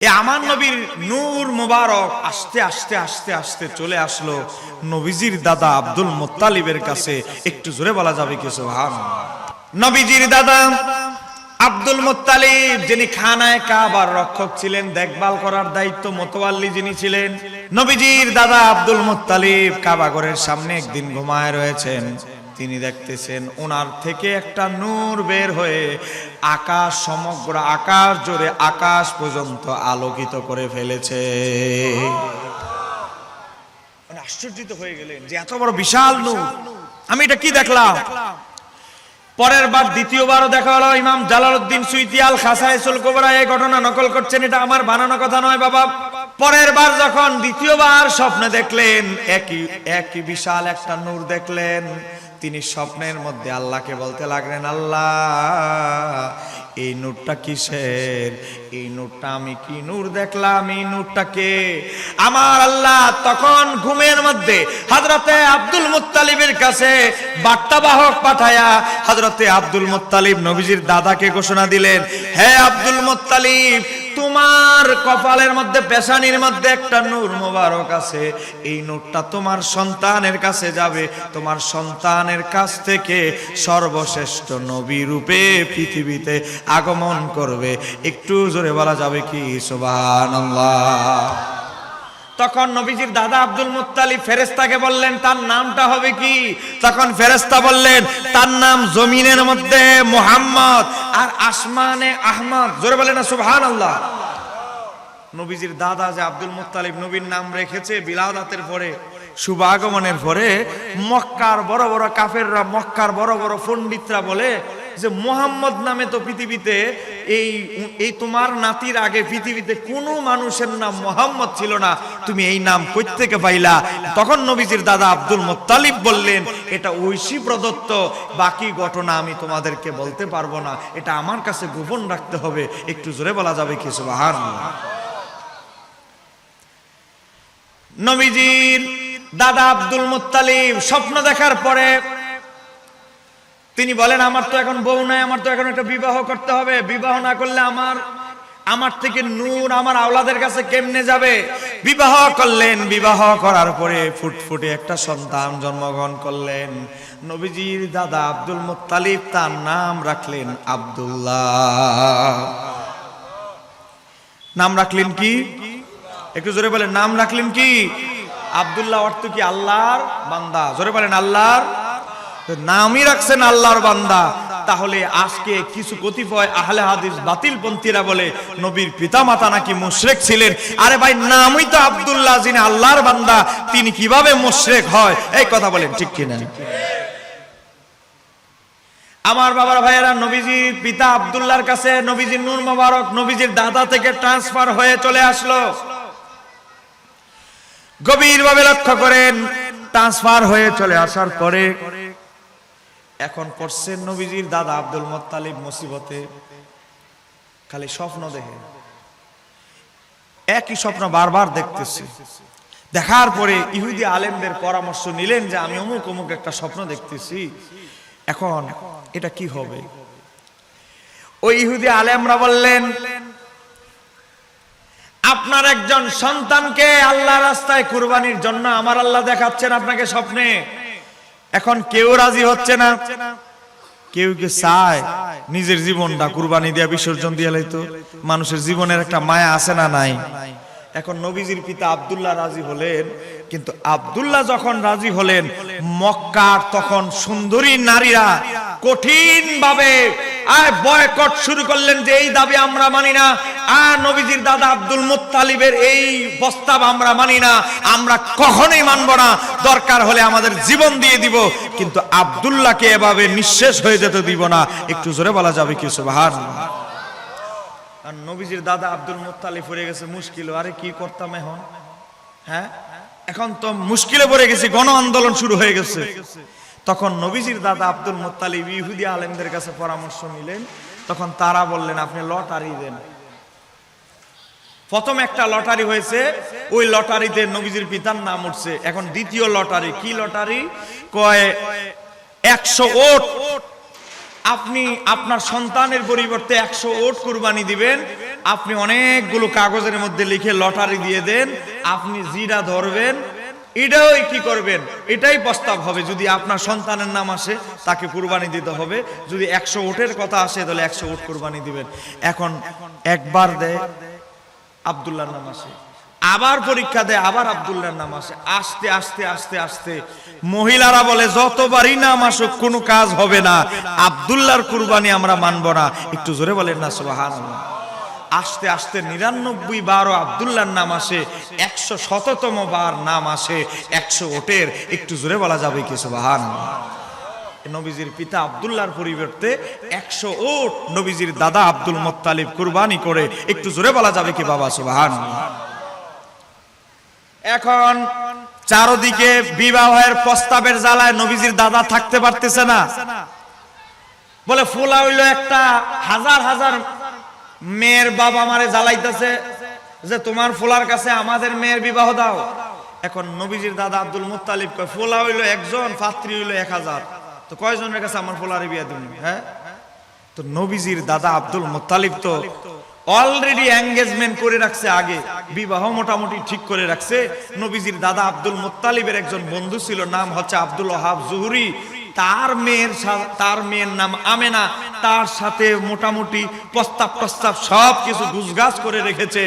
এ আমার নবীর নূর মুবারক আস্তে আস্তে আস্তে আস্তে চলে আসলো নবীজির দাদা আব্দুল মোত্তালিবের কাছে। একটু জোরে বলা যাবে কিছু ভাব নবীজির দাদা আব্দুল মোত্তালিব, যিনি খানায় কাবার রক্ষক ছিলেন, দেখভাল করার দায়িত্ব মোতোয়াল্লি যিনি ছিলেন, নবীজির দাদা আব্দুল মোত্তালিব কাবাগরের সামনে একদিন ঘুমায় রয়েছেন। তিনি দেখতেছেন ওনার থেকে একটা নূর বের হয়ে আকাশ সমগ্র আকাশ জুড়ে আকাশ পর্যন্ত আলোকিত করে ফেলেছে। মানে আশ্চর্যিত হয়ে গেলেন যে এত বড় বিশাল নূর। আমি এটা কি দেখলাম? পরের বার দ্বিতীয়বারও দেখা হলো ইমাম জালালউদ্দিন সুইতিয়াল খাসাইসুল কোবরা। এই ঘটনা নকল করছেন এটা আমার বানানো কথা নয় বাবা। পরের বার যখন দ্বিতীয়বার স্বপ্নে দেখলেন, একই একই বিশাল একটা নূর দেখলেন। তিনি স্বপ্নের মধ্যে আল্লাহকে বলতে লাগলেন, আল্লাহ, এই নূরটা কিসের? এই নূরটা আমি কি নূর দেখলাম? এই নূরটাকে আমার আল্লাহ তখন ঘুমের মধ্যে হযরতে আব্দুল মুত্তালিবের কাছে বার্তাবাহক পাঠায়া হযরতে আব্দুল মুত্তালিব নবীজির দাদাকে ঘোষণা দিলেন, হে আব্দুল মুত্তালিব তোমার কপালের মধ্যে, পেশানির মধ্যে একটা নূর মোবারক আছে। এই নূরটা তোমার সন্তানের কাছে যাবে। তোমার সন্তানের কাছ থেকে সর্বশ্রেষ্ঠ নবী রূপে পৃথিবীতে আগমন করবে। একটু জোরে বলা যাবে কি? সুবহানাল্লাহ। তখন নবীজির দাদা আব্দুল মুত্তালিব ফেরেস্তাকে বললেন, তার নামটা হবে কি? তখন ফেরেস্তা বললেন, তার নাম জমিনের মধ্যে মোহাম্মদ আর আসমানে আহমদ। জোরে বলেন না সুবহান আল্লাহ নবীজির দাদা যে আব্দুল মুত্তালিব নবীর নাম রেখেছে বিলাদাতের পরে শুভ আগমনের পরে, মক্কার বড় বড় কাফেররা, মক্কার বড় বড় পণ্ডিতরা বলে যে মোহাম্মদ নামে তো পৃথিবীতে এই এই তোমার নাতির আগে পৃথিবীতে কোনো মানুষের নাম মোহাম্মদ ছিল না। তুমি এই নাম থেকে পাইলা। তখন নবীজির দাদা আব্দুল মোত্তালিব বললেন, এটা ঐশী প্রদত্ত, বাকি ঘটনা আমি তোমাদেরকে বলতে পারব না। এটা আমার কাছে গোপন রাখতে হবে। একটু জোরে বলা যাবে কি? সুবাহান নবীজির দাদা আব্দুল মুত্তালিব স্বপ্ন দেখার পরে তিনি বলেন, আমার তো এখন বউ নাই, আমার তো এখন একটা বিবাহ করতে হবে। বিবাহ না করলে আমার আমার থেকে নূর আমার আওলাদের কাছে কেমনে যাবে? বিবাহ করলেন, বিবাহ করার পরে ফুটফুটে একটা সন্তান জন্মগ্রহণ করলেন। নবীজির দাদা আব্দুল মুত্তালিব তার নাম রাখলেন আব্দুল্লাহ। নাম রাখলেন কি? একটু জোরে বলেন, নাম রাখলেন কি? আব্দুল্লাহ অর্থ কি আল্লাহর বান্দা? জোরে বলেন, আল্লাহর নামই রাখছেন আল্লাহর বান্দা। তাহলে আজকে কিছু কতিপয় আহলে হাদিস বাতিল পন্থীরা বলে, নবীর পিতামাতা নাকি মুশরেক ছিলেন? আরে ভাই, নামই তো আব্দুল্লাহ যিনি আল্লাহর বান্দা, তিনি কীভাবে মুশরেক হয়? এই কথা বলেন, ঠিক কিনা? আমার বাবার ভাইয়েরা, নবীজির পিতা আব্দুল্লাহর কাছে নবীজির নূর মোবারক, নবীজির দাদা থেকে ট্রান্সফার হয়ে চলে আসলো। গভীরভাবে লক্ষ্য করেন, ট্রান্সফার হয়ে চলে আসার পরে এখন পড়ছেন নবীজির দাদা আব্দুল মোত্তালিব মুসিবতে, খালি স্বপ্ন দেখে। একই স্বপ্ন বারবার দেখতেছে। দেখার পরে ইহুদি আলেমদের পরামর্শ নিলেন যে আমি অমুক অমুক একটা স্বপ্ন দেখতেছি। এখন এটা কি হবে? ওই ইহুদি আলেমরা বললেন, আপনার একজন সন্তানকে আল্লাহ রাস্তায় কুরবানির জন্য আমার আল্লাহ দেখাচ্ছেন আপনাকে স্বপ্নে। এখন কেউ রাজি হচ্ছে না। কেউ কে চায় নিজের জীবনটা কুরবানি দিয়া বিসর্জন দিয়ে লাইতো? মানুষের জীবনের একটা মায়া আছে না নাই? এখন নবীজির পিতা আবদুল্লাহ রাজি হলেন কিন্তু আব্দুল্লাহ যখন রাজি হলেন, মক্কার তখন সুন্দরী নারীরা কঠিন ভাবে বয়কট শুরু করলেন যে এই দাবি আমরা মানি না, আর নবীজির দাদা আব্দুল মুত্তালিবের এই প্রস্তাব আমরা মানি না, আমরা কখনোই মানব না, দরকার হলে আমাদের জীবন দিয়ে দিব, কিন্তু আব্দুল্লাহকে এভাবে নিঃশেষ হয়ে যেতে দিব না, একটু জোরে বলা যাবে কি, সুবহান আর নবীজির দাদা আব্দুল মুত্তালিব পড়ে গেছে, মুশকিল, আরে কি করতাম এখন? হ্যাঁ? এখন তো মুশকিলে পড়ে গেছি গণ আন্দোলন শুরু হয়ে গেছে। তখন নবীজির দাদা আব্দুল মুত্তালিব ইহুদি আলেমদের কাছে পরামর্শ নিলেন। তখন তারা বললেন, আপনি লটারি দেন। প্রথম একটা লটারি হয়েছে, ওই লটারিতে নবীজির পিতার নাম উঠছে। এখন দ্বিতীয় লটারি, কি লটারি? কয়, একশো ওট। আপনি আপনার সন্তানের পরিবর্তে একশো ওট কুরবানি দিবেন। আপনি অনেকগুলো কাগজের মধ্যে লিখে লটারি দিয়ে দেন, আপনি জিরা ধরবেন, এটাও কি করবেন? এটাই প্রস্তাব হবে। যদি আপনার সন্তানের নাম আসে, তাকে কুরবানি দিতে হবে। যদি একশো ওটের কথা আসে, তাহলে একশো ওট কুরবানি দিবেন। এখন একবার দেয় আবদুল্লাহর নাম আসে। আবার পরীক্ষা দেয়, আবার আবদুল্লাহর নাম আসে। আস্তে আস্তে আস্তে আস্তে মহিলারা বলে, যতবারই নাম আসুক, কোনো কাজ হবে না। আবদুল্লাহর কুরবানি আমরা মানব না। একটু জোরে বলেন না সুবাহান আস্তে আস্তে নিরানব্বই বারও আবদুল্লাহর নাম আসে, একশো শততম বার নাম আসে, একশো ওটের, একটু জোরে বলা যাবে কি সুবাহান নবীজির পিতা আবদুল্লাহর পরিবর্তে একশো ওট নবীজির দাদা আব্দুল মোত্তালিব কুরবানি করে, একটু জোরে বলা যাবে কি, বাবা সুবাহান এখন চারদিকে বিবাহের প্রস্তাবের জ্বালায় নবীজির দাদা থাকতে পারতেছে না। বলে, ফুলা হইল একটা হাজার হাজার মেয়ের বাবা মারে জ্বালাইতেছে যে তোমার ফুলার কাছে আমাদের মেয়ের বিবাহ দাও। এখন নবীজির দাদা আব্দুল মুত্তালিব কয়, ফুলা হইল একজন, পাত্রী হইল এক হাজার। তো কয়জনের কাছে আমার ফুলারে বিয়া দিন হ্যাঁ? তো নবীজির দাদা আব্দুল মুত্তালিব তো অলরেডি এঙ্গেজমেন্ট করে রাখছে আগে। বিবাহ মোটামুটি ঠিক করে রাখছে। নবীজির দাদা আব্দুল মুত্তালিবের একজন বন্ধু ছিল, নাম হচ্ছে আব্দুল ওহাব জুহুরি। তার মেয়ের তার মেয়ের নাম আমেনা। তার সাথে মোটামুটি প্রস্তাব প্রস্তাব সব কিছু গুজগাছ করে রেখেছে।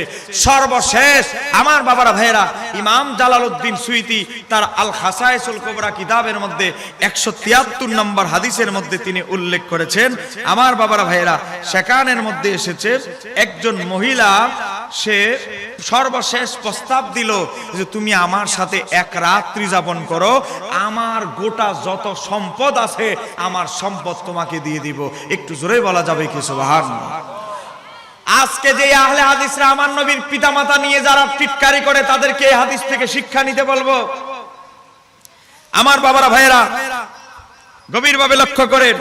সর্বশেষ আমার বাবারা ভাইয়েরা, ইমাম জালালউদ্দিন সুইতি, তার আল খাসাইসুল কোবরা কিতাবের মধ্যে একশো তিয়াত্তর নম্বর হাদিসের মধ্যে তিনি উল্লেখ করেছেন। আমার বাবারা ভাইয়েরা, সেখানের মধ্যে এসেছে, একজন মহিলা, সে সর্বশেষ প্রস্তাব দিল যে, তুমি আমার সাথে এক রাত্রি যাপন করো। আমার গোটা যত সম্পদ আছে, আমার সম্পদ তোমাকে দিয়ে দিব। একটু জোরে বলা যাবে কি, সুবহান? আজকে যে আহলে হাদিসরা আমার নবীর পিতামাতা নিয়ে যারা টিটকারি করে, তাদেরকে এই হাদিস থেকে শিক্ষা নিতে বলব। আমার বাবারা, ভাইয়েরা, গভীরভাবে লক্ষ্য করেন,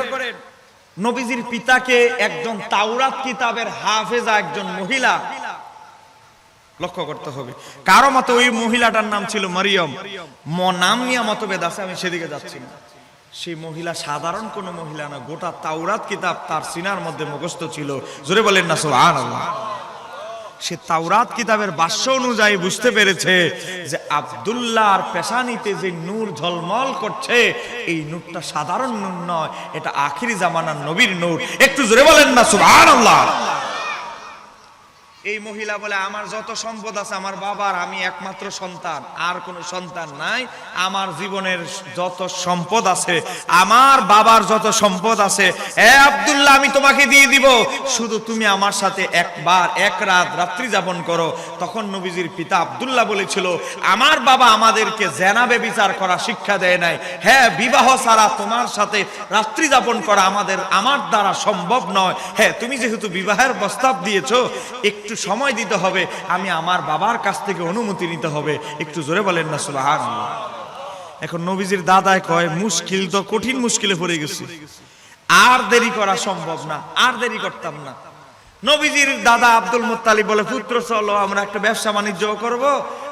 নবীজির পিতাকে একজন তাওরাত কিতাবের হাফেজা, একজন মহিলা। লক্ষ্য করতে হবে। কারও মতো ওই মহিলাটার নাম ছিল মারিয়ম। ম, নাম নিয়ে মতভেদ আছে, আমি সেদিকে যাচ্ছি না। সেই মহিলা সাধারণ কোন মহিলা না, গোটা তাওরাত কিতাব তার সিনার মধ্যে মুখস্থ ছিল। জোরে বলেন না, সুবহানাল্লাহ। সে তাওরাত কিতাবের বাস্য অনুযায়ী বুঝতে পেরেছে যে আব্দুল্লাহর পেশানিতে যে নূর ঝলমল করছে, এই নূরটা সাধারণ নূর নয়, এটা আখিরি জামানার নবীর নূর। একটু জোরে বলেন না, সুবহানাল্লাহ। এই মহিলা বলে, আমার যত সম্পদ আছে, আমার বাবার, আমি একমাত্র সন্তান। আর কোনো সন্তান নাই। আমার জীবনের যত সম্পদ আছে, আমার বাবার যত সম্পদ আছে, এ আব্দুল্লাহ, আমি তোমাকে দিয়ে দিব। শুধু তুমি আমার সাথে একবার, এক রাত রাত্রি যাপন করো। তখন নবীজির পিতা আব্দুল্লাহ বলেছিল, আমার বাবা আমাদেরকে জেনাবে বিচার করা শিক্ষা দেয় নাই। হ্যাঁ বিবাহ ছাড়া তোমার সাথে রাত্রি যাপন করা আমাদের, আমার দ্বারা সম্ভব নয়। হ্যাঁ তুমি যেহেতু বিবাহের প্রস্তাব দিয়েছ, একটু সময় দিতে হবে। আমি আমার বাবার কাছ থেকে অনুমতি নিতে হবে। একটু জোরে বলেন না সুলাহান এখন নবীজির দাদায় কয়, মুশকিল তো কঠিন মুশকিলে পড়ে গেছি। আর দেরি করা সম্ভব না, আর দেরি করতাম না। নবীজির দাদা আব্দুল মুত্তালিব বলে, পুত্র, চলো, আমরা একটা ব্যবসা বাণিজ্য করব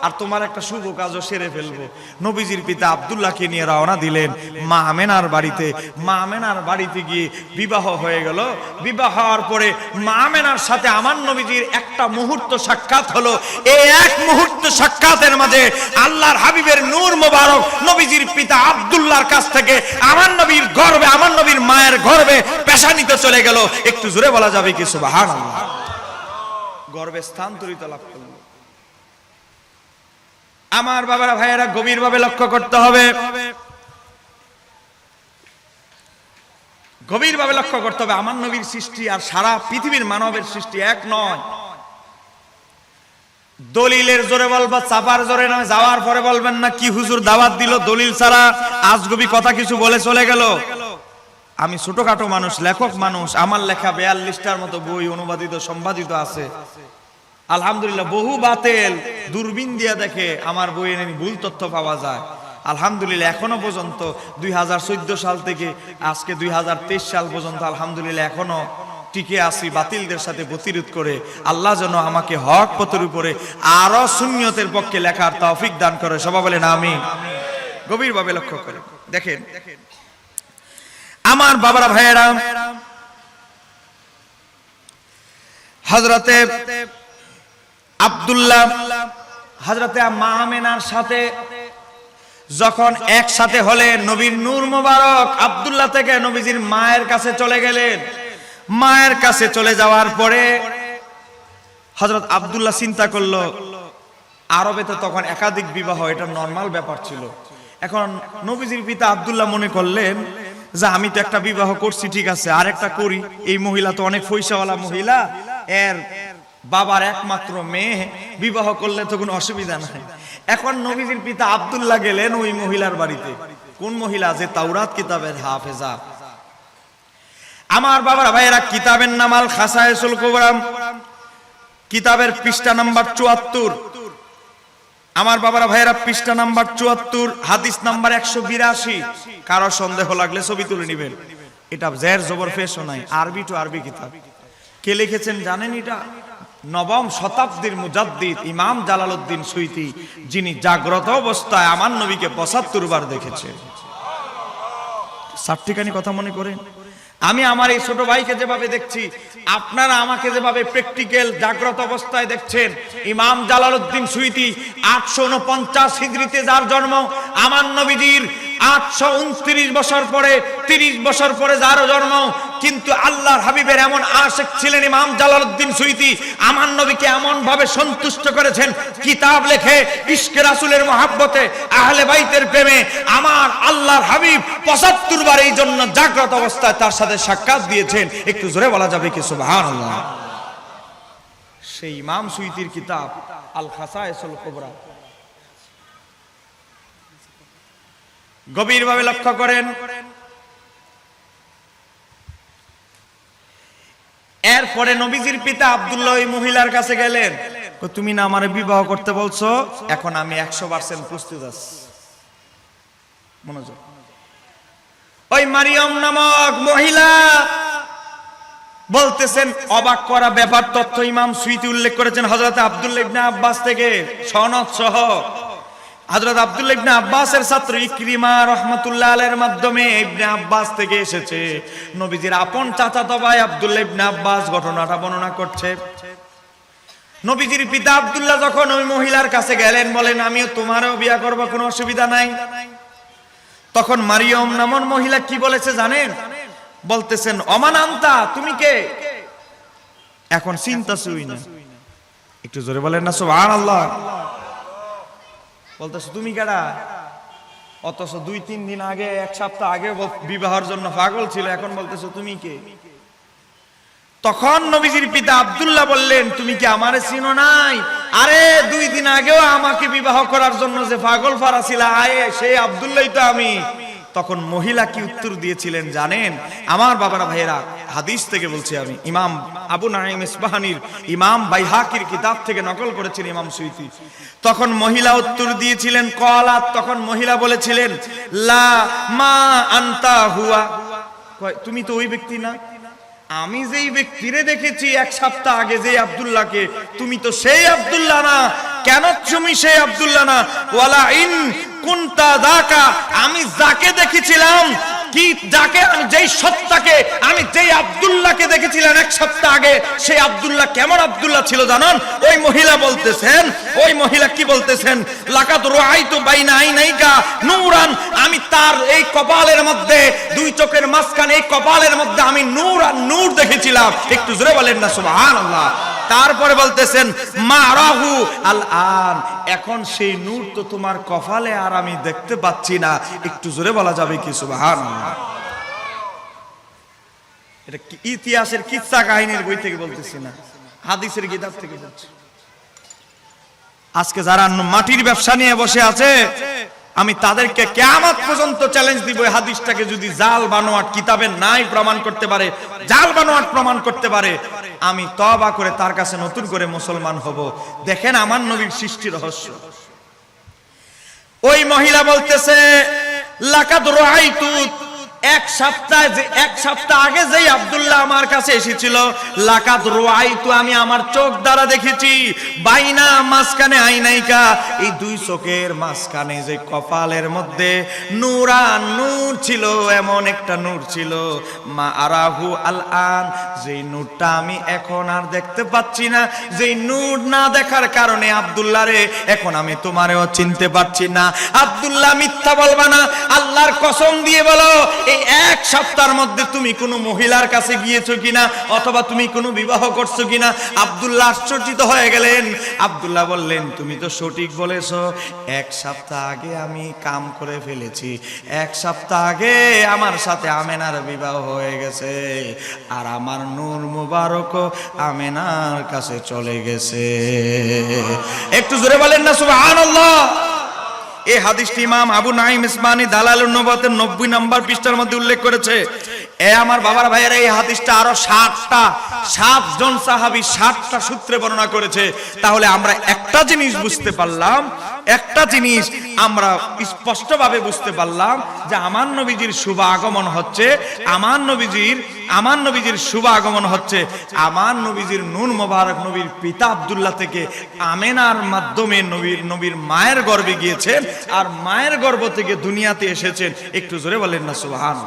আর তোমার একটা শুভ কাজও সেরে ফেলব। নবীজির পিতা আব্দুল্লাহকে নিয়ে রওনা দিলেন মা আমেনার বাড়িতে। মা আমেনার বাড়িতে গিয়ে বিবাহ হয়ে গেল। বিবাহ হওয়ার পরে মা আমেনার সাথে আমার নবীজির একটা মুহূর্ত সাক্ষাৎ হলো। এই এক মুহূর্ত সাক্ষাতের মাঝে আল্লাহর হাবিবের নূর মোবারক নবীজির পিতা আব্দুল্লাহর কাছ থেকে আমার নবীর গর্বে, আমার নবীর মায়ের গর্বে পেশা নিতে চলে গেল। একটু জোরে বলা যাবে কি? সুবাহান গর্বে স্থানান্তরিত লাভ করল আমার বাবারা, ভাইয়েরা, গভীরভাবে লক্ষ্য করতে হবে। গভীরভাবে লক্ষ্য করতে হবে, আমার নবীর সৃষ্টি আর সারা পৃথিবীর মানবের সৃষ্টি এক নয়। দলিলের জোরে বলবা, চাপার জোরে না যাওয়ার পরে বলবেন না, কি হুজুর দাওয়াত দিল দলিল ছাড়া? আজগবি কথা কিছু বলে চলে গেল। আমি ছোটখাটো মানুষ, লেখক মানুষ, আমার লেখা বেয়াল্লিশটার মতো বই অনুবাদিত, সম্পাদিত আছে। আলহামদুলিল্লাহ, বহু বাতেল, দূরবীন দিয়া দেখে আমার বইয়ে নাকি ভুল তথ্য পাওয়া যায়। আলহামদুলিল্লাহ, এখনও পর্যন্ত দুই হাজার চোদ্দ সাল থেকে আজকে দুই হাজার তেইশ সাল পর্যন্ত আলহামদুলিল্লাহ এখনও টিকে আসি বাতিলদের সাথে প্রতিরোধ করে। আল্লাহ যেন আমাকে হক পথের উপরে আরও শূন্যতের পক্ষে লেখার তৌফিক দান করে। সবাই বলেন আমি গভীরভাবে লক্ষ্য করে দেখেন দেখেন আমার বাবারা ভাইয়েরা হজরতে আব্দুল্লাহ হজরতে মা আমেনার সাথে যখন একসাথে হলেন নবীর নূর মোবারক আব্দুল্লাহ থেকে নবীজির মায়ের কাছে চলে গেলেন। মায়ের কাছে চলে যাওয়ার পরে হজরত আব্দুল্লাহ চিন্তা করল, আরবে তো তখন একাধিক বিবাহ, এটা নর্মাল ব্যাপার ছিল। এখন নবীজির পিতা আব্দুল্লাহ মনে করলেন যে, আমি তো একটা বিবাহ করছি, ঠিক আছে আর একটা করি। এই মহিলা তো অনেক পয়সাওয়ালা মহিলা। এর বাবার একমাত্র মেয়ে, বিবাহ করলে তো কোনো অসুবিধা নাই। এখন নবীজির পিতা আব্দুল্লাহ গেলেন ওই মহিলার বাড়িতে। কোন মহিলা? যে তাওরাত কিতাবের হাফেজা। আমার বাবার ভাইয়েরা, কিতাবের নামাল খাসায়সুল কোবরাম কিতাবের পৃষ্ঠা নাম্বার চুয়াত্তর। আমার বাবারা ভাইয়েরা, পৃষ্ঠা নাম্বার চুয়াত্তর, হাদিস নাম্বার একশো বিরাশি। কারও সন্দেহ লাগলে ছবি তুলে নিবেন। এটা জের জবর ফেসও নাই, আরবি টু আরবি কিতাব। কে লিখেছেন জানেন এটা? নবম শতাব্দীর মুজাদ্দিদ ইমাম জালালউদ্দিন সুইতি, যিনি জাগ্রত অবস্থায় আমার নবীকে পঁচাত্তর বার দেখেছেন। সাতটিখানি কথা মনে করেন? আমি আমার এই ছোট ভাইকে যেভাবে দেখছি, আপনারা আমাকে যেভাবে প্র্যাকটিক্যাল জাগ্রত অবস্থায় দেখছেন, ইমাম জালালউদ্দিন সুইতি আটশো উনপঞ্চাশ হিজড়িতে যার জন্ম, আমার নবীজির আটশো উনত্রিশ বছর পরে, তিরিশ বছর পরে যারও জন্ম কিন্তু আল্লাহর হাবিবের এমন আশেক ছিলেন ইমাম জালালউদ্দিন সুইতি। আমার নবীকে এমন ভাবে সন্তুষ্ট করেছেন, কিতাব লেখে, ইশকে রাসুলের মহাব্বতে, আহলে বাইতের প্রেমে। আমার আল্লাহর হাবিব পঁচাত্তর বার এই জন্য জাগ্রত অবস্থায় তার সাথে সাক্ষাৎ দিয়েছেন। একটু জোরে বলা যাবে কি? সুবহানাল্লাহ। সেই ইমাম সুইতির কিতাব আল খাসায়েসুল কুবরা। গভীরভাবে লক্ষ্য করেন এরপরে নবীজির পিতা আব্দুল্লাহ ওই মহিলার কাছে গেলেন। তুমি না আমার বিবাহ করতে বলছো? এখন আমি একশো পার্সেন্ট প্রস্তুত আছি। ওই মারিয়ম নামক মহিলা বলতেছেন, অবাক করা ব্যাপার, তথ্য ইমাম সুইতি উল্লেখ করেছেন হজরত আব্দুল্লাহ ইবনে আব্বাস থেকে। সনদ সহ হযরত আব্দুল্লাহ ইবনে আব্বাসের ছাত্র ইকরিমা রহমাতুল্লাহ আলাইহির মাধ্যমে ইবনে আব্বাস থেকে এসেছে। নবীজির আপন চাচাতো ভাই আব্দুল্লাহ ইবনে আব্বাস ঘটনাটা বর্ণনা করছে। নবীজির পিতা আব্দুল্লাহ যখন ওই মহিলার কাছে গেলেন, বলেন, আমিও তোমারও বিয়া করব, কোনো অসুবিধা নাই। তখন মারিয়ম নামন মহিলা কি বলেছে জানেন? বলতেছেন, অমানান্তা, তুমি কে? এখন চিন্তা শুই না। একটু জোরে বলেন না, সুবহানাল্লাহ। বলতেছো, তুমি কেডা? অথচ দুই, তিন দিন আগে, এক সপ্তাহ আগে বিবাহের জন্য পাগল ছিল, এখন বলতেছো, তুমি কে? তখন নবীজির পিতা আব্দুল্লাহ বললেন, তুমি কি আমার চিনো নাই? আরে, দুই দিন আগেও আমাকে বিবাহ করার জন্য যে পাগল ফারা ছিল, আয়ে সেই আব্দুল্লাহ তো আমি। তখন মহিলা কি উত্তর দিয়েছিলেন জানেন? আমার বাবারা ভাইয়েরা হাদিস থেকে বলছি আমি, ইমাম আবু নাইম ইসবাহানির ইমাম বাইহাকির কিতাব থেকে নকল করেছেন ইমাম সুইতি। তখন মহিলা উত্তর দিয়েছিলেন কলাত তখন মহিলা বলেছিলেন, লা মা আন্তা হুয়া। তুমি তো ওই ব্যক্তি না? আমি যেই ব্যক্তিরে দেখেছি এক সপ্তাহ আগে যে আব্দুল্লাহকে, তুমি তো সেই আব্দুল্লাহ না। কেন তুমি সেই আব্দুল্লাহ না? ওয়ালা ইন কুনতা দাকা, আমি যাকে দেখেছিলাম কি যাকে আমি যেই সত্তাকে, আমি যেই আব্দুল্লাহকে দেখেছিলাম এক সপ্তাহ আগে, সেই আব্দুল্লাহ কেমন আব্দুল্লাহ ছিল জানেন? ওই মহিলা বলতেছেন, ওই মহিলা কি বলতেছেন? লাকাত রাআইতু বাইনা আইনাইকা নূরান, আমি তার এই কপালের মধ্যে, দুই চোখের মাঝখানে এই কপালের মধ্যে আমি নূর আর নূর দেখেছিলাম। একটু জোরে বলেন না, সুবহানাল্লাহ। তারপরে বলতেছেন মা রাহু আল আন এখন সেই নূর তো তোমার কপালে আর আমি দেখতে পাচ্ছি না। একটু জোরে বলা যাবে কি, সুবহানাল্লাহ? এটা কি ইতিহাসের কিচ্ছা কাহিনীর বই থেকে বলতেছি না? হাদিসের কিতাব থেকে বলছি। আজকে যারা মাটির ব্যবসা নিয়ে বসে আছে আমি তাদেরকে কেমন পর্যন্ত চ্যালেঞ্জ দিব। হাদিসটাকে যদি জাল বানোয়াট কিতাবে নাই প্রমাণ করতে পারে, জাল বানোয়াট প্রমাণ করতে পারে, আমি তবা করে তার কাছে নতুন করে মুসলমান হব। দেখেন আমার নবীর সৃষ্টি রহস্য। ওই মহিলা বলতেছে, লাকাদ রাআইতু এক সপ্তাহ যে এক সপ্তাহ আগে যেই আব্দুল্লাহ আমার কাছে এসেছিল, লাকাত রোয়াই তো আমি আমার চোখ দ্বারা দেখেছি, বাইনা মাঝখানে আইনাইকা, এই দুই চোখের মাঝখানে যে কপালের মধ্যে নূরা নূর ছিল, এমন একটা নূর ছিল, মা আরাহু আল আন যেই নূরটা আমি এখন আর দেখতে পাচ্ছি না, যেই নূর না দেখার কারণে আব্দুল্লাহ রে, এখন আমি তোমারেও চিনতে পারছি না। আব্দুল্লাহ মিথ্যা বলবা না, আল্লাহর কসম দিয়ে বলো এই এক সপ্তাহের মধ্যে তুমি কোনো মহিলার কাছে গিয়েছো কিনা অথবা তুমি কোনো বিবাহ করছ কিনা? আব্দুল্লাহ আশ্চর্যিত হয়ে গেলেন। আব্দুল্লাহ বললেন, তুমি তো সঠিক বলেছ। এক সপ্তাহ আগে আমি কাম করে ফেলেছি। এক সপ্তাহ আগে আমার সাথে আমেনার বিবাহ হয়ে গেছে। আর আমার নূর মুবারকও আমেনার কাছে চলে গেছে। একটু জোরে বলেন না, সুবহানাল্লাহ। এই হাদিসটি ইমাম আবু নাইম ইসমানি দালাল নবতের নব্বই নম্বর পৃষ্ঠার মধ্যে উল্লেখ করেছে। আমার বাবার ভাইয়েরা এই হাদিসটা আরও ষাটটা সাত জন সাহাবি ষাটটা সূত্রে বর্ণনা করেছে। তাহলে আমরা একটা জিনিস বুঝতে পারলাম, একটা জিনিস আমরা স্পষ্টভাবে বুঝতে পারলাম যে আমার নবীজির শুভ আগমন হচ্ছে, আমার নবীজির আমার নবীজির শুভ আগমন হচ্ছে, আমার নবীজির নুন মোবারক নবীর পিতা আব্দুল্লাহ থেকে আমেনার মাধ্যমে নবীর নবীর মায়ের গর্ভে গিয়েছেন, আর মায়ের গর্ভ থেকে দুনিয়াতে এসেছেন। একটু জোরে বলেন না সুবহান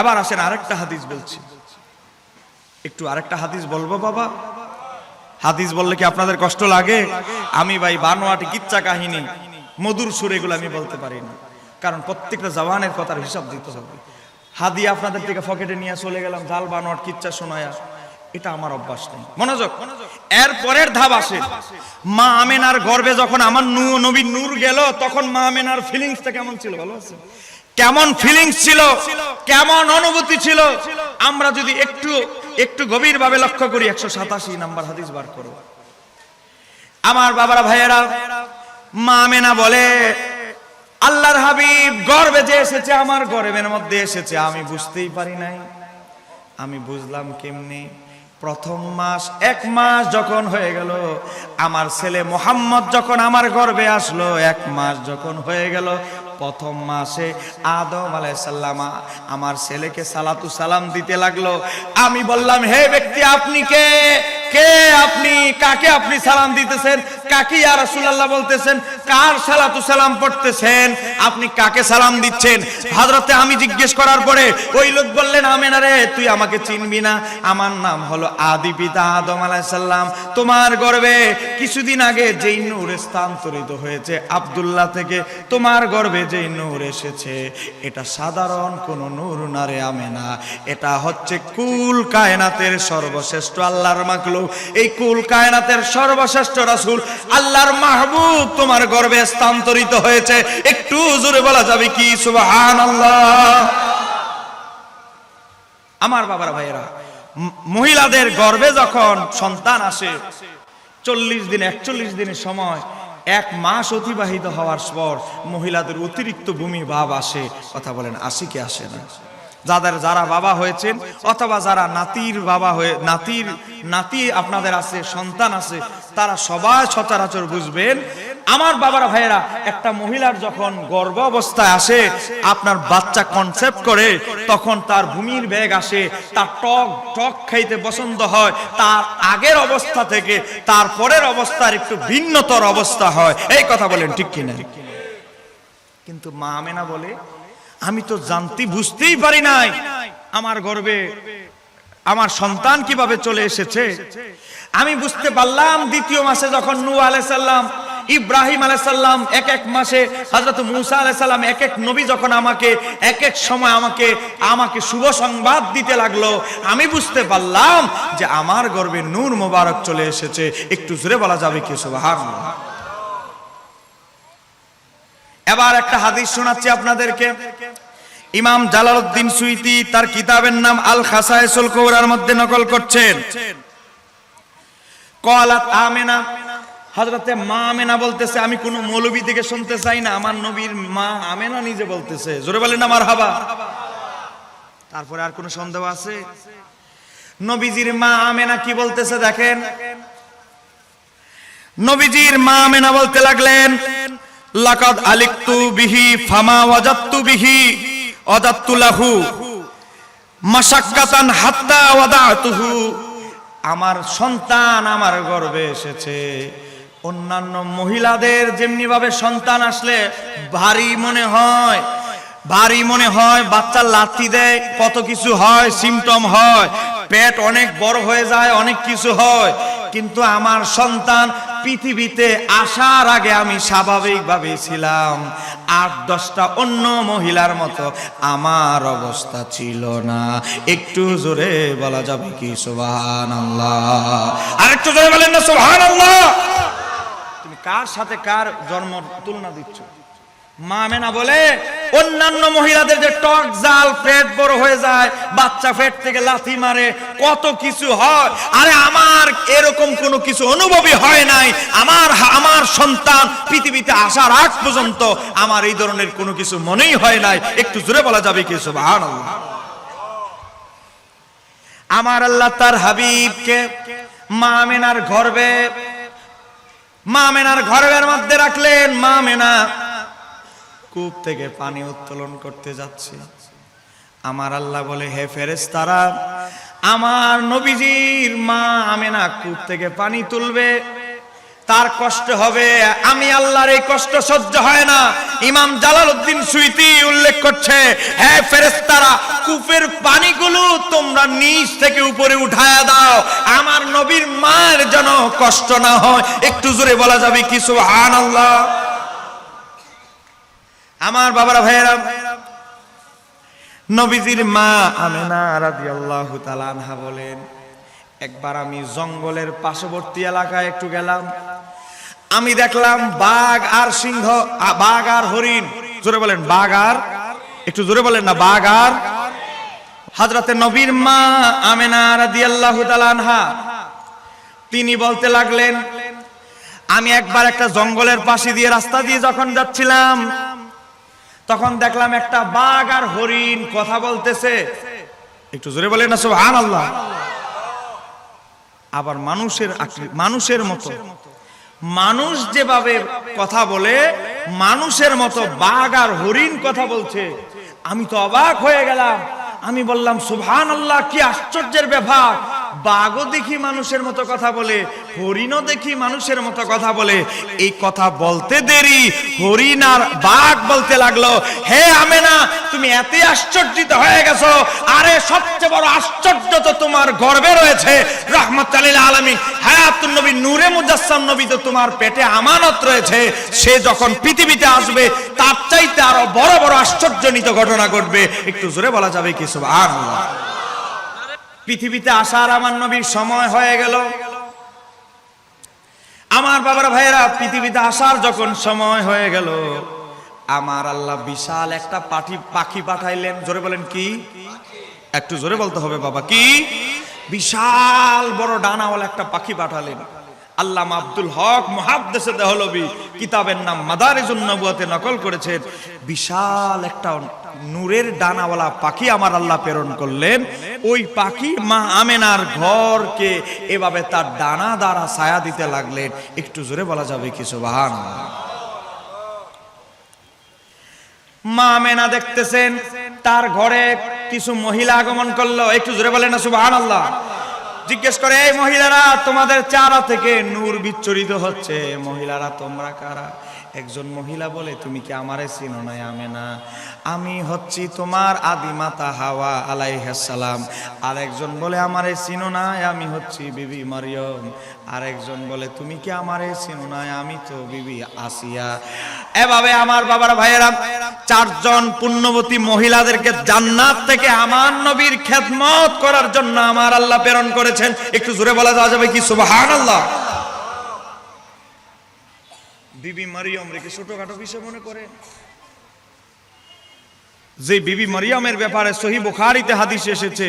এবার আসেন আরেকটা হাদিস বলছি। একটু আরেকটা হাদিস বলব বাবা? হাদিস বললে কি আপনাদের কষ্ট লাগে? আমি ভাই বানোয়াটি, কিচ্ছা কাহিনী, মধুর সুর এগুলো আমি বলতে পারি না। কারণ প্রত্যেকটা জওয়ানের কথার হিসাব দিতে হবে। হাদি আপনাদের থেকে পকেটে নিয়ে চলে গেলাম, জাল, বানোয়াট, কিচ্ছা শোনায়া। এটা আমার অভ্যাস নেই। মনোযোগ? এর পরের ধাপ আসে। মা আমেনার গর্বে যখন আমার নবী নূর গেল, তখন মা আমেনার ফিলিংসটা কেমন ছিল? ভালো আছে? কেমন ফিলিংস ছিল, কেমন অনুভূতি ছিল, আমরা যদি একটু একটু গভীর ভাবে লক্ষ্য করি, একশো সাতাশি নাম্বার হাদিস বার করো। আমার বাবারা, ভাইয়েরা, মা মেনা বলে, আল্লাহর হাবিব গর্বে যে এসেছে, আমার গর্বের মধ্যে এসেছে। আমি বুঝতেই পারি নাই। আমি বুঝলাম কেমনি? প্রথম মাস, এক মাস যখন হয়ে গেল, আমার ছেলে মোহাম্মদ যখন আমার গর্বে আসলো, এক মাস যখন হয়ে গেল প্রথম মাসে আদম আলাইসাল্লাম আমার ছেলেকে সালাতু সালাম দিতে লাগল। আমি বললাম, হে ব্যক্তি, আপনি কে? কে আপনি? কাকে আপনি সালাম দিতেছেন? কাকে ইয়া রাসূলুল্লাহ বলতেছেন? কার সালাতু সালাম পড়তেছেন? আপনি কাকে সালাম দিচ্ছেন? হযরতে আমি জিজ্ঞেস করার পরে ওই লোক বললেন, আমেনা রে, তুই আমাকে চিনবি না। আমার নাম হলো আদি পিতা আদম আলাইহিস সালাম। তোমার গর্ভে কিছুদিন আগে যেই নূর স্থানান্তরিত হয়েছে, আব্দুল্লাহ থেকে তোমার গর্ভে যেই নূর এসেছে, এটা সাধারণ কোন নূর না রে আমেনা। এটা হচ্ছে কুল কায়নাতের সর্বশ্রেষ্ঠ আল্লাহর মাকলু এই কুল কায়নাতের সর্বশ্রেষ্ঠ রাসূল আল্লাহর মাহবুব তোমার গর্ভে স্থানান্তরিত হয়েছে। একটু জোরে বলা যাবে কি? সুবহানাল্লাহ। আমার বাবার ভাইয়েরা মহিলাদের গর্ভে যখন সন্তান আসে, চল্লিশ দিন, একচল্লিশ দিনের সময়, এক মাস অতিবাহিত হওয়ার পর মহিলাদের অতিরিক্ত ভূমি ভাব আসে। কথা বলেন, আসি কি আসে না? যাদের যারা বাবা হয়েছেন অথবা যারা নাতির বাবা হয়ে, নাতির, নাতি আপনাদের আছে, সন্তান আছে, তারা সবাই সচরাচর বুঝবেন, আমার বাবার ভাইয়েরা, একটা মহিলার যখন গর্ভ অবস্থায় আসে, আপনার বাচ্চা কনসেপ্ট করে, তখন তার ভূমির ব্যাগ আসে, তার টক টক খাইতে পছন্দ হয়, তার আগের অবস্থা থেকে তার পরের অবস্থার একটু ভিন্নতর অবস্থা হয়। এই কথা বলেন ঠিক কিনা? কিন্তু মা আমেনা বলে আমি তো জানতে, বুঝতেই পারি নাই আমার গর্বে আমার সন্তান কীভাবে চলে এসেছে। আমি বুঝতে পারলাম দ্বিতীয় মাসে যখন নূহ আলাইসাল্লাম ইব্রাহিম আলাইসাল্লাম এক এক মাসে, হযরত মুসা আলাইসাল্লাম এক এক নবী যখন আমাকে, এক এক সময় আমাকে আমাকে শুভ সংবাদ দিতে লাগল, আমি বুঝতে পারলাম যে আমার গর্বে নূর মোবারক চলে এসেছে। একটু জোরে বলা যাবে কি? সুবহানাল্লাহ। এবার একটা হাদিস শোনাচ্ছি আপনাদেরকে। ইমাম জালালউদ্দিন সুইতি তার কিতাবের নাম আল খাসাইসুল কৌরার মধ্যে নকল করছেন। কলাত আমেনা, হযরতে মা আমেনা বলতেছে, আমি কোনো মৌলবী থেকে শুনতে চাই না, আমার নবীর মা আমেনা নিজে বলতেছে। জোরে বলেন না, মারহাবা। তারপরে আর কোনো সন্দেহ আছে? নবীজির মা আমেনা কি বলতেছে দেখেন? নবীজির মা আমেনা বলতে লাগলেন লাকাদ আলিকতু বিহি ফামা বিহি লাহু। মাশাক্কাতান হাত্তা ওয়াদাতুহু। আমার সন্তান আমার গর্ভে এসেছে। অন্যান্য মহিলাদের যেমনি ভাবে সন্তান আসলে ভারী মনে হয়, ভারী মনে হয়, বাচ্চা লাথি দেয়, কত কিছু হয় সিমটম হয়, পেট অনেক বড় হয়ে যায়, অনেক কিছু হয়। কিন্তু আমার সন্তান পৃথিবীতে আসার আগে আমি স্বাভাবিকভাবে ছিলাম। আট, দশটা অন্য মহিলার মতো আমার অবস্থা ছিল না। একটু জোরে বলা যাবে কি? সোহান আল্লাহ আর একটু জোরে বলেন না সোহান আল্লাহ তুমি কার সাথে কার জন্ম তুলনা দিচ্ছ? মা মেনা বলে অন্যান্য মহিলাদের যে টক জাল পেট বড় হয়ে যায়, বাচ্চা পেট থেকে লাথি মারে, কত কিছু হয়? আরে আমার এরকম কোনো কিছু অনুভবই হয় নাই। আমার আমার সন্তান পৃথিবীতে আসার আগ পর্যন্ত আমার এই ধরনের কোনো কিছু মনেই হয় নাই। একটু জোরে বলা যাবে কিছু সুবহানাল্লাহ। আমার আল্লাহ তার হাবিবকে মা মেনার গর্বে মা মেনার গর্বের মধ্যে রাখলেন। মা মেনা কূপ থেকে পানি উত্তোলন করতে যাচ্ছে। আমার আল্লাহ বলে, হে ফেরেশতারা, আমার নবীজির মা আমেনা কূপ থেকে পানি তুলবে। তার কষ্ট হবে, আমি আল্লাহর এই কষ্ট সহ্য হয় না। ইমাম জালালউদ্দিন সুইতি উল্লেখ করছে, হে ফেরেশতারা, কূপের পানিগুলো তোমরা নিচ থেকে উপরে উঠায়া দাও। আমার নবীর মায়ের যেন কষ্ট না হয়। একটু জোরে বলা যাবে কিছু কি, সুবহানাল্লাহ? আমার বাবারা ভাইয়েরা, নবীজির মা আমেনা রাদিয়াল্লাহু তাআলা আনহা বলেন, একবার আমি জঙ্গলের পার্শ্ববর্তী এলাকায় একটু গেলাম। আমি দেখলাম বাঘ আর সিংহ বাঘ আর হরিণ। জোরে বলেন, বাঘ আর একটু জোরে বলেন না, বাঘ আর হযরতে নবীর মা আমেনা রাদিয়াল্লাহু তাআলা আনহা, তিনি বলতে লাগলেন, আমি একবার একটা জঙ্গলের পাশে দিয়ে রাস্তা দিয়ে যখন যাচ্ছিলাম তখন দেখলাম একটা বাঘ আর হরিণ কথা বলতেছে। একটু জোরে বলেন না সুবহান আল্লাহ আবার মানুষের মানুষের মতো। মানুষ যেভাবে কথা বলে, মানুষের মতো বাঘ আর হরিণ কথা বলছে। আমি তো অবাক হয়ে গেলাম। আমি বললাম সুবহান আল্লাহ কি আশ্চর্যের ব্যাপার। বাঘও দেখি মানুষের মতো কথা বলে, হরিণও দেখি মানুষের মতো কথা বলে। এই কথা বলতে দেরি, হরিণ আর বাঘ বলতে লাগল, হে আমেনা, তুমি এত আশ্চর্যিত হয়ে গেছো। আরে, সবচেয়ে বড় আশ্চর্য তো তোমার গর্বে রয়েছে। রহমত আলীল আলমী হায়াতুন নবী, নূরে মুজাসসাম নবী তো তোমার পেটে আমানত রয়েছে। সে যখন পৃথিবীতে আসবে, তার চাইতে আরও বড় বড় আশ্চর্যজনিত ঘটনা ঘটবে। একটু জোরে বলা যাবে কি? সুবহানাল্লাহ। পৃথিবীতে আসার আমার নবীর সময় হয়ে গেল। আমার বাবার ভাইয়েরা, পৃথিবীতে আসার যখন সময় হয়ে গেল, আমার আল্লাহ বিশাল একটা পাখি পাখি পাঠাইলেন। জোরে বলেন কি? একটু জোরে বলতে হবে বাবা, কি? বিশাল বড় ডানাওয়ালা একটা পাখি পাঠালেন। আল্লাহ আব্দুল হক মহাদ্দেশে দেহলবি, কিতাবের নাম মাদারিজুন নবুয়াতে নকল করেছেন বিশাল একটা নূরের ডানাওয়ালা পাখি আমার আল্লাহ প্রেরণ করলেন। ওই পাখি মা আমেনার ঘরকে এভাবে তার ডানা দ্বারা ছায়া দিতে লাগলেন। একটু জোরে বলা যাবে কিছু বাহান মা মেনা দেখতেছেন, তার ঘরে কিছু মহিলা আগমন করল। একটু জোরে বলেন না সুবহান আল্লাহ জিজ্ঞেস করে এই মহিলারা তোমাদের চারা থেকে নূর বিচ্ছরিত হচ্ছে। মহিলারা তোমরা কারা? একজন মহিলা বলে, তুমি কি আমারে চিনো নাই আমি না আমি হচ্ছি তোমার আদি মাতা হাওয়া আলাইহাসালাম আর একজন বলে, আমারে চিনো নাই, আমি হচ্ছি বিবি মারিয়ম। আর একজন বলে, তুমি কি আমারে চিনো নাই, আমি তো বিবি আসিয়া। এভাবে আমার বাবার ভাইয়েরা চারজন পুণ্যবতী মহিলাদেরকে জান্নাত থেকে আমার নবীর খেদমত করার জন্য আমার আল্লাহ প্রেরণ করেছেন। একটু জোরে বলা যাওয়া যাবে কি? সুবহানাল্লাহ। বিবি মারিয়ম রেখে ছোটখাটো বিষয় মনে করে। যে বিবি মারিয়ামের ব্যাপারে সহি বুখারিতে হাদিস এসেছে,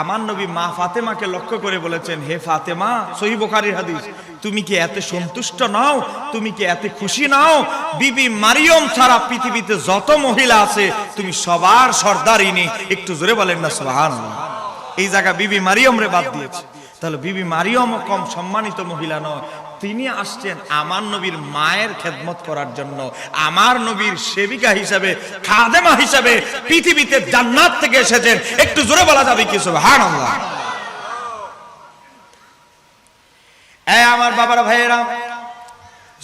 আমার নবী মা ফাতেমাকে লক্ষ্য করে বলেছেন, হে ফাতেমা, সহি বুখারির হাদিস, তুমি কি এত সন্তুষ্ট নাও? তুমি কি এত খুশি নাও? বিবি মারিয়ম ছাড়া পৃথিবীতে যত মহিলা আছে, তুমি সবার সর্দারিনী। একটু জোরে বলেন না, সুবহানাল্লাহ। এই জায়গা বিবি মারিয়ম রে বাদ দিয়েছে। তাহলে বিবি মারিয়ম কম সম্মানিত মহিলা নয়। তিনি আসছেন আমার নবীর মায়ের খেদমত করার জন্য। আমার নবীর সেবিকা হিসাবে, খাদেমা হিসাবে পৃথিবীতে জান্নাত থেকে এসেছেন। একটু জোরে বলা যাবে কি? হান আমার বাবার ভাইয়েরা,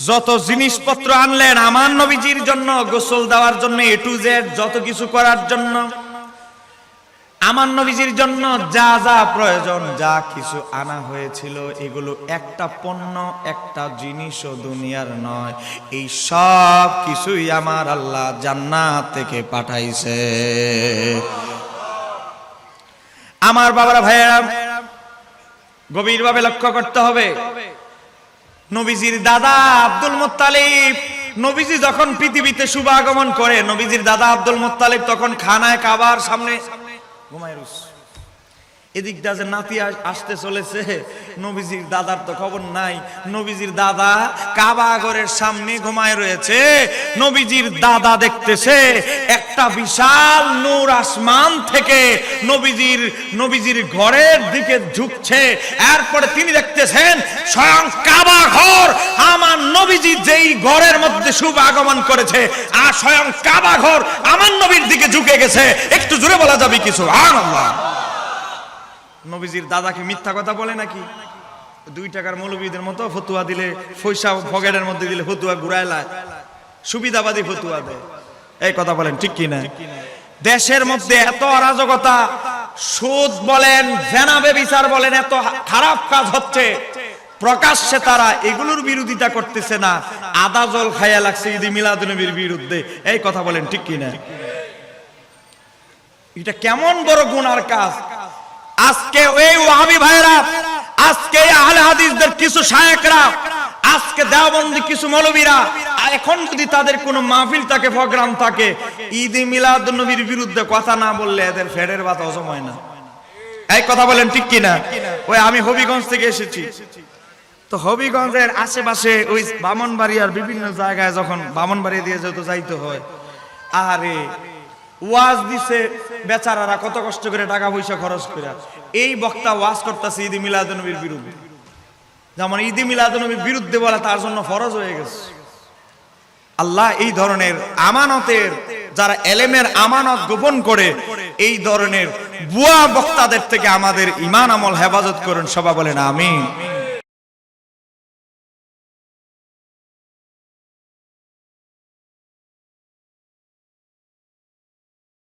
যত জিনিসপত্র আনলেন আমার নবীজির জন্য, গোসল দেওয়ার জন্য এ টু জেড যত কিছু করার জন্য আমার নবীজির জন্য যা যা প্রয়োজন, যা কিছু আনা হয়েছিল, এগুলো একটা পণ্য, একটা জিনিসও দুনিয়ার নয়। এই সব কিছুই আমার আল্লাহ জান্নাত থেকে পাঠাইছে। আমার বাবারা ভাইয়েরা, গভীরভাবে লক্ষ্য করতে হবে। নবীজির দাদা আব্দুল মোত্তালিব, নবীজি যখন পৃথিবীতে শুভ আগমন করে, নবীজির দাদা আব্দুল মোত্তালিব তখন খানায় কাবার সামনে ঘুমায় রুস এদিক দিয়ে যে নাতি আসতে চলেছে, নবীজির দাদার তো খবর নাই। নবীজির দাদা কাবা ঘরের সামনে ঘুমায় রয়েছে। নবীজির দাদা দেখতেছে, একটা বিশাল নূর আসমান থেকে নবীজির নবীজির ঘরের দিকে ঝুঁকছে। এরপরে তিনি দেখতেছেন, স্বয়ং কাবা ঘর। আমার নবীজি যেই ঘরের মধ্যে শুভ আগমন করেছে, আর স্বয়ং কাবা ঘর আমার নবীর দিকে ঝুঁকে গেছে। একটু জুড়ে বলা যাবে কিছু আল্লাহ নবীজির দাদাকে মিথ্যা কথা বলে নাকি? দুই টাকার মৌলবীদের মতো ফতুয়া দিলে, পয়সা পকেটের মধ্যে দিলে ফতুয়া ঘুরায় লায়। সুবিধাবাদী ফতুয়া দেয়। এই কথা বলেন, ঠিক কি না? দেশের মধ্যে এত অরাজকতা, সুদ বলেন জেনাবে বিচার বলেন, এত খারাপ কাজ হচ্ছে। প্রকাশ্যে তারা এগুলোর বিরোধিতা করতেছে না। আদা জল খাইয়া লাগছে ঈদ মিলাদুনবীর বিরুদ্ধে। এই কথা বলেন, ঠিক কি না? এটা কেমন বড় গুনার কাজ? আজকে ওই ওয়াহাবি ভাইরা আজকে আহলে হাদিসদের কিছু শায়েকরা, আজকে দেওবন্দি কিছু মৌলবীরা এখন যদি তাদের কোনো মাহফিল থাকে, প্রোগ্রাম থাকে, ঈদ মিলাদ নবীর বিরুদ্ধে কথা না বললে এদের ফেরের বাতা হজম হয় না। এই কথা বলেন ঠিক কিনা? ওই আমি হবিগঞ্জ থেকে এসেছি। তো হবিগঞ্জের আশেপাশে ওই বামনবাড়িয়ার বিভিন্ন জায়গায় যখন বামনবাড়ি দিয়ে যেহেতু যাইতে হয়, আরে ওয়াজ দিছে বেচারারা, কত কষ্ট করে টাকা পয়সা খরচ করে। এই বক্তা ওয়াজ করতেছে ঈদ মিলাদনবীর বিরুদ্ধে। যেমন ঈদ মিলাদনবীর বিরুদ্ধে বলা তার জন্য ফরজ হয়ে গেছে। আল্লাহ এই ধরনের আমানতের, যারা এলেমের আমানত গোপন করে, এই ধরনের বুয়া বক্তাদের থেকে আমাদের ইমান আমল হেফাজত করুন, সবাই বলেন আমিন।